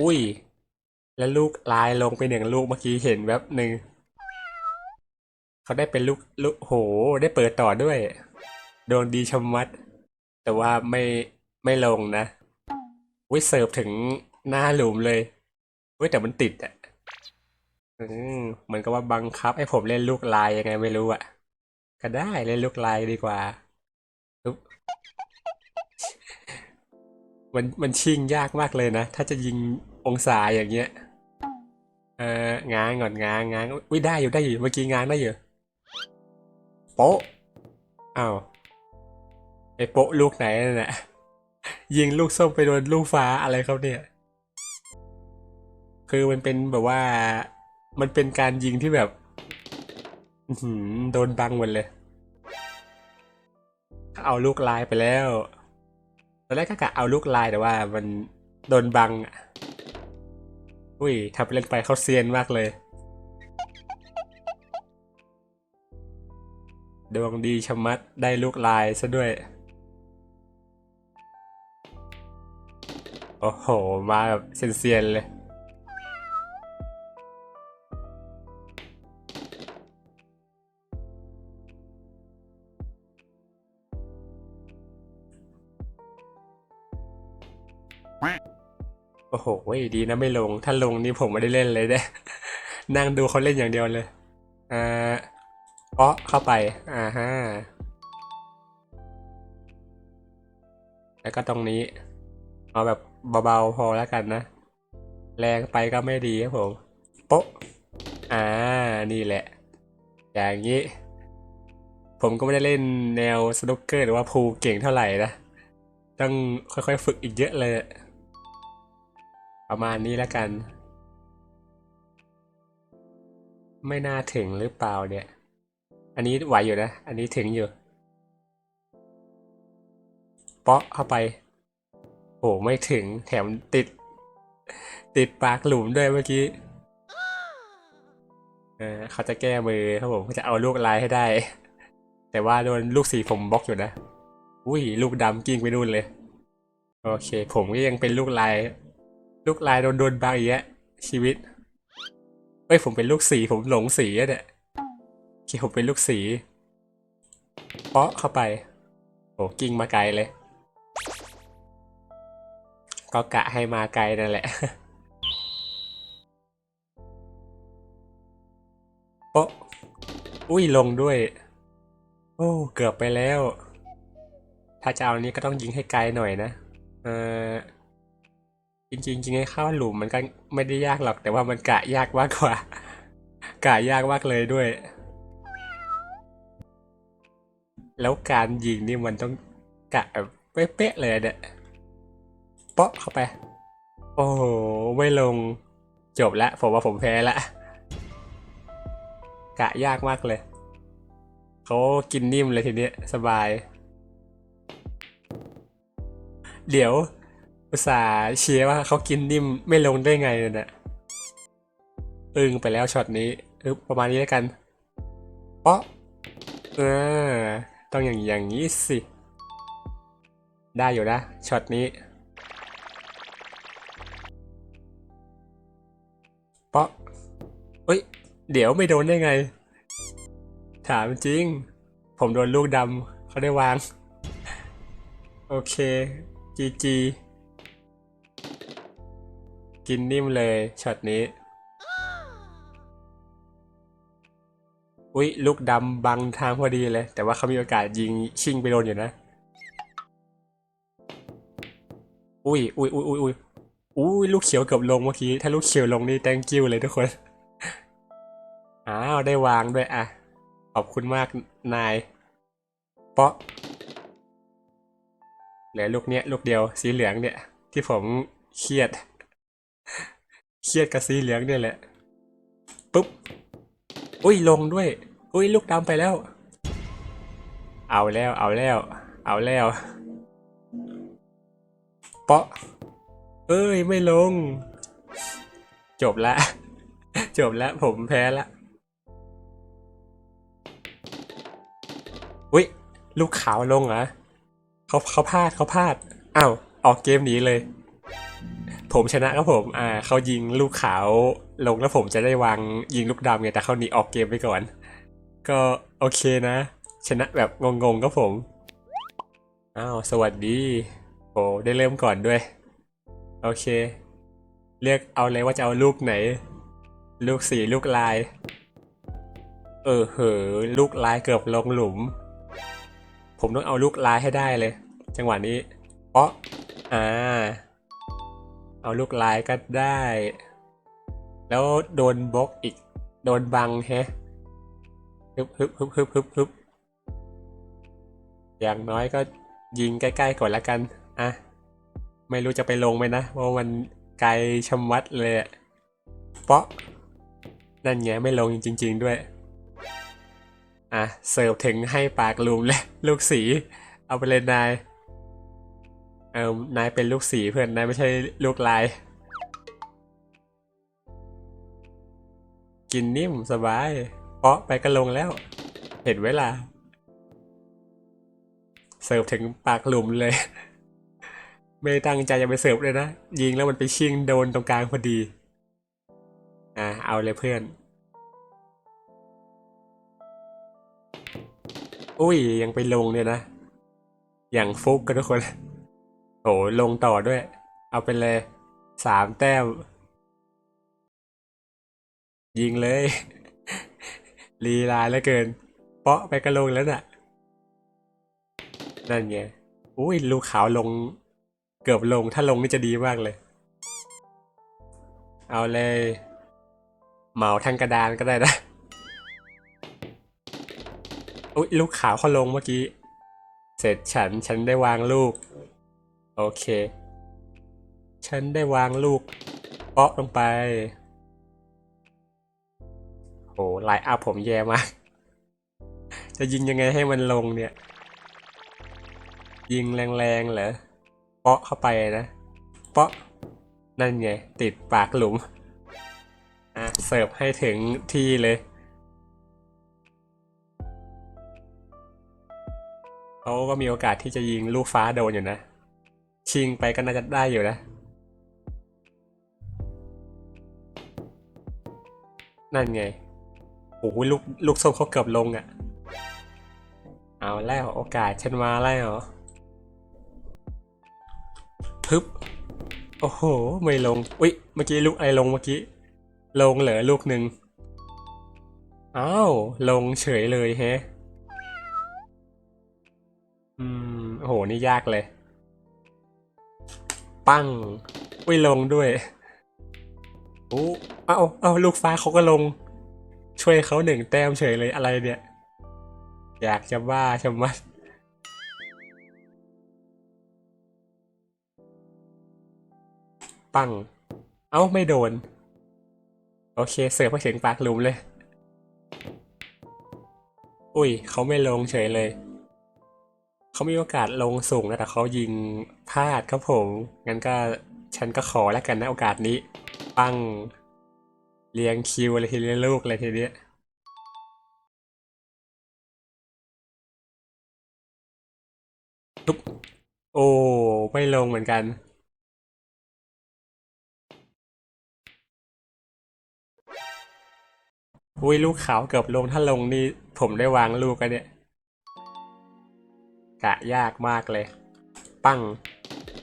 อุ้ย แล้วลูกลายลงไปหนึ่งลูกเมื่อกี้เห็นแวบหนึ่งเขาได้เป็นลูกลูกโห ได้เปิดต่อด้วย โดนดีชะมัด แต่ว่าไม่ไม่ลงนะวิเสิร์ฟถึงหน้าหลุมเลยเว้ยแต่มันติดอะอืมเหมือนกับว่าบังคับให้ผมเล่นลูกลายยังไงไม่รู้อะ ก็ได้เล่นลูกลายดีกว่า มันมันชิงยากมากเลยนะ ถ้าจะยิงองศาอย่างเงี้ย เออง้างก่อนง้างง้างอุ้ยได้อยู่ได้อยู่เมื่อกี้ง้างได้อยู่โป๊ะอ้าวไอ้โป๊ะลูกไหนนั่นน่ะยิงลูกส้มไปโดนลูกฟ้าอะไรครับเนี่ย คือมันเป็นแบบว่า มันเป็นการยิงที่แบบอื้อหือโดนบังหมดเลย เอาลูกลายไปแล้ว ตอนแรกก็กะเอาลูกลายแต่ว่ามันโดนบังอุ้ยทำเล่นไปเขาเซียนมากเลย ดวงดีชะมัดได้ลูกลายซะด้วย โอ้โห มาแบบเซียนๆเลย โอ้โหดีนะไม่ลง ถ้าลงนี่ผมไม่ได้เล่นเลยเด้นั่งดูเขาเล่นอย่างเดียวเลย อ่าเปาะเข้าไป อ่าฮะแล้วก็ตรงนี้ เอาแบบเบาๆพอแล้วกันนะ แรงไปก็ไม่ดีครับผมโป๊ะอ่า นี่แหละ อย่างนี้ ผมก็ไม่ได้เล่นแนวสนุกเกอร์หรือว่าพูลเก่งเท่าไหร่นะ ต้องค่อยๆฝึกอีกเยอะเลย ประมาณนี้แล้วกัน ไม่น่าถึงหรือเปล่าเนี่ย อันนี้ไหวอยู่นะ อันนี้ถึงอยู่เปาะเข้าไปโอ้ไม่ถึงแถมติด ติดปากหลุมด้วยเมื่อกี้เออเขาจะแก้มือครับผมเขาจะเอาลูกลายให้ได้ แต่ว่าโดนลูกสีผมบล็อกอยู่นะ อุ้ย ลูกดำกิ้งไปนู่นเลย โอเค ผมก็ยังเป็นลูกลาย ลูกลายโดนโดนบางอีกแล้วชีวิตเอ้ยผมเป็นลูกสีผมหลงสีอะเนี่ยโอเคผมเป็นลูกสีเปาะเข้าไปโอ้กิ้งมาไกลเลย ก็กะให้มาไกลนั่นแหละโป๊ะอุ้ยลงด้วย โอ้เกือบไปแล้ว ถ้าจะเอานี้ก็ต้องยิงให้ไกลหน่อยนะ เออ จริงๆจริงให้เข้าหลุมมันก็ไม่ได้ยากหรอก แต่ว่ามันกะยากมากกว่า กะยากมากเลยด้วย แล้วการยิงนี่มันต้องกะแบบเป๊ะๆเลยเนี่ยเปาะเข้าไป โอ้โห ไม่ลงจบแล้วผมว่าผมแพ้ละกะยากมากเลยเขากินนิ่มเลยทีเนี้ยสบาย เดี๋ยว อุตส่าห์เชียร์ว่าเขากินนิ่มไม่ลงได้ไงเนี่ยอึ้งไปแล้วช็อตนี้อประมาณนี้แล้วกันเปาะเออต้องอย่างอย่างนี้สิ ได้อยู่นะช็อตนี้เปาะเอ้ย เดี๋ยวไม่โดนได้ไง ถามจริง ผมโดนลูกดำเขาได้วาง โอเคจีจี กินนิ่มเลยช็อตนี้ อุ๊ย ลูกดำบังทางพอดีเลย แต่ว่าเขามีโอกาสยิงชิงไปโดนอยู่นะ อุ้ยอุ้ยอุ้ยอุ้ยอุ้ยอุ้ยลูกเขียวเกือบลงเมื่อกี้ ถ้าลูกเขียวลงนี่ thank you เลยทุกคน อ้าว ได้วางด้วยอะ ขอบคุณมากนาย เปาะเหลือลูกเนี้ยลูกเดียวสีเหลืองเนี่ย ที่ผมเครียด เครียดกับสีเหลืองเนี่ยแหละ ปุ๊บ อุ้ยลงด้วย อุ้ยลูกดำไปแล้ว เอาแล้ว เอาแล้ว เอาแล้ว เปาะ เอ้ยไม่ลง จบละ จบแล้วผมแพ้ละ อุ้ยลูกขาวลงเหรอเขาเขาพลาดเขาพลาดอ้าวออกเกมหนีเลย ผมชนะครับผม อ่าเขายิงลูกขาวลงแล้วผมจะได้วางยิงลูกดำไงแต่เขาหนีออกเกมไปก่อน ก็โอเคนะ ชนะแบบงงๆก็ผม อ้าว สวัสดี โอ้ได้เริ่มก่อนด้วย โอเค เลือกเอาเลยว่าจะเอาลูกไหน ลูกสีลูกลาย เออเหอลูกลายเกือบลงหลุม ผมต้องเอาลูกลายให้ได้เลย จังหวะนี้เปาะอ่า เอาลูกลายก็ได้ แล้วโดนบล็อกอีก โดนบังแฮะฮึบฮึบฮึบฮึบฮึบฮึบอย่างน้อยก็ยิงใกล้ๆก่อนละกัน อะ ไม่รู้จะไปลงไหมนะ เพราะว่ามันไกลชะมัดเลยอะเปาะ นั่นไงไม่ลงจริง ๆด้วย อะ เสิร์ฟถึงให้ปากลุมเลยลูกสี เอาไปเลยนาย ออนายเป็นลูกสีเพื่อนนายไม่ใช่ลูกลาย กินนิ่มสบายเปาะไปก็ลงแล้ว เห็นเวลา เสิร์ฟถึงปากหลุมเลย ไม่ตั้งใจจะไปเสิร์ฟเลยนะ ยิงแล้วมันไปชิงโดนตรงกลางพอดี อะเอาเลยเพื่อน อุ้ยยังไปลงเนี่ยนะ อย่างฟุกกันทุกคน โหลงต่อด้วย เอาไปเลยสามแต้ม ยิงเลยลีลาเหลือเกิน เปาะไปก็ลงแล้วน่ะ นั่นไงอุ้ยลูกขาวลง เกือบลงถ้าลงนี่จะดีมากเลย เอาเลยเหมาทั้งกระดานก็ได้นะอุ้ยลูกขาวเขาลงเมื่อกี้ เสร็จฉันฉันได้วางลูก โอเค ฉันได้วางลูกเปาะลงไป โหไลน์อัพผมแย่มาก จะยิงยังไงให้มันลงเนี่ย ยิงแรงๆเหรอเปาะเข้าไปนะ เปาะ นั่นไง ติดปากหลุม อะ เสิร์ฟให้ถึงที่เลยเขาก็มีโอกาสที่จะยิงลูกฟ้าโดนอยู่นะ ชิงไปก็น่าจะได้อยู่นะ นั่นไงโอ้โหลูกลูกส้มเขาเกือบลงอะ่ะ เอาแล้วโอกาสฉันมาแล้วพึบ โอ้โห ไม่ลง อุ๊ย เมื่อกี้ลูกอะไรลงเมื่อกี้ ลงเหลือลูกหนึ่งอ้าว ลงเฉยเลยแฮะ อืม โอ้โห นี่ยากเลย ปั้งอุ้ยลงด้วยโอ้เอาเอาลูกฟ้าเขาก็ลง ช่วยเขาหนึ่งแต้มเฉยเลยอะไรเนี่ย อยากจะบ้าชะมัดปั้ง เอ้าไม่โดน โอเค เสิร์ฟไปถึงปากหลุมเลย อุ้ยเขาไม่ลงเฉยเลย เขามีโอกาสลงสูงนะแต่เขายิงพลาดครับผม งั้นก็ฉันก็ขอแล้วกันนะโอกาสนี้ ปั้งเรียงคิวเลยทีเรียลูกเลยทีเนี้ยปุ๊บโอ้ ไม่ลงเหมือนกัน อุ้ยลูกขาวเกือบลงถ้าลงนี่ผมได้วางลูกกันเนี่ย กะยากมากเลย ปั้ง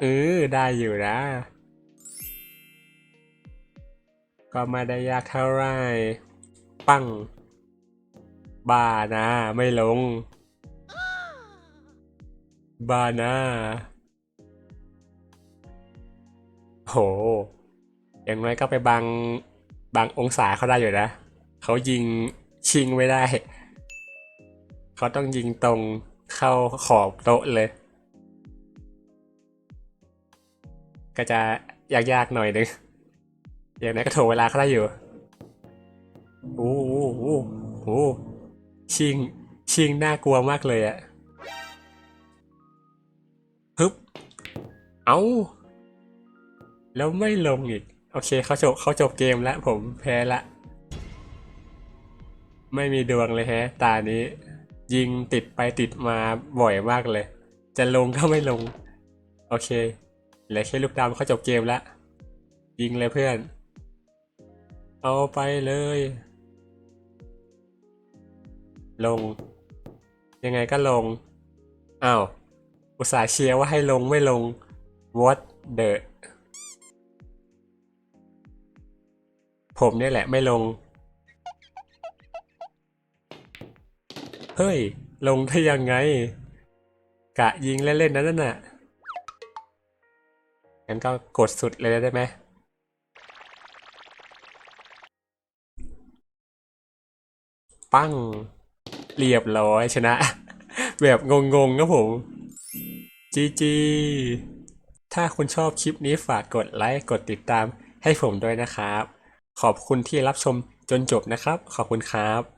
เออได้อยู่นะ ก็ไม่ได้ยากเท่าไหรปั้งบ้านะ ไม่ลงบ้านะโห อย่างน้อยก็ไปบังบังองศาเขาได้อยู่นะ เขายิงชิงไม่ได้ เขาต้องยิงตรง เข้าขอบโต๊ะเลย ก็จะยากๆหน่อยนึงอย่างนั้นก็โถเวลาเขาได้อยู่โอ้โหโอ้โหชิง ชิงน่ากลัวมากเลยอะฮึบ เอา แล้วไม่ลงอีก โอเคเขาจบเขาจบเกมแล้วผมแพ้ละ ไม่มีดวงเลยแฮะ ตานี้ ยิงติดไปติดมาบ่อยมากเลย จะลงก็ไม่ลง โอเคเหลือแค่ลูกดำเขาจบเกมแล้ว ยิงเลยเพื่อน เอาไปเลย ลง ยังไงก็ลงอ้าวอุตส่าห์เชียร์ว่าให้ลงไม่ลง what the ผมเนี่ยแหละไม่ลง เฮ้ย ลงได้ยังไง กะยิงเล่นๆนั้นน่ะงั้นก็กดสุดเลยได้ไหมปั้งเรียบร้อยชนะ แบบงงๆครับผมจีจีถ้าคุณชอบคลิปนี้ฝากกดไลค์ กดติดตามให้ผมด้วยนะครับ ขอบคุณที่รับชมจนจบนะครับ ขอบคุณครับ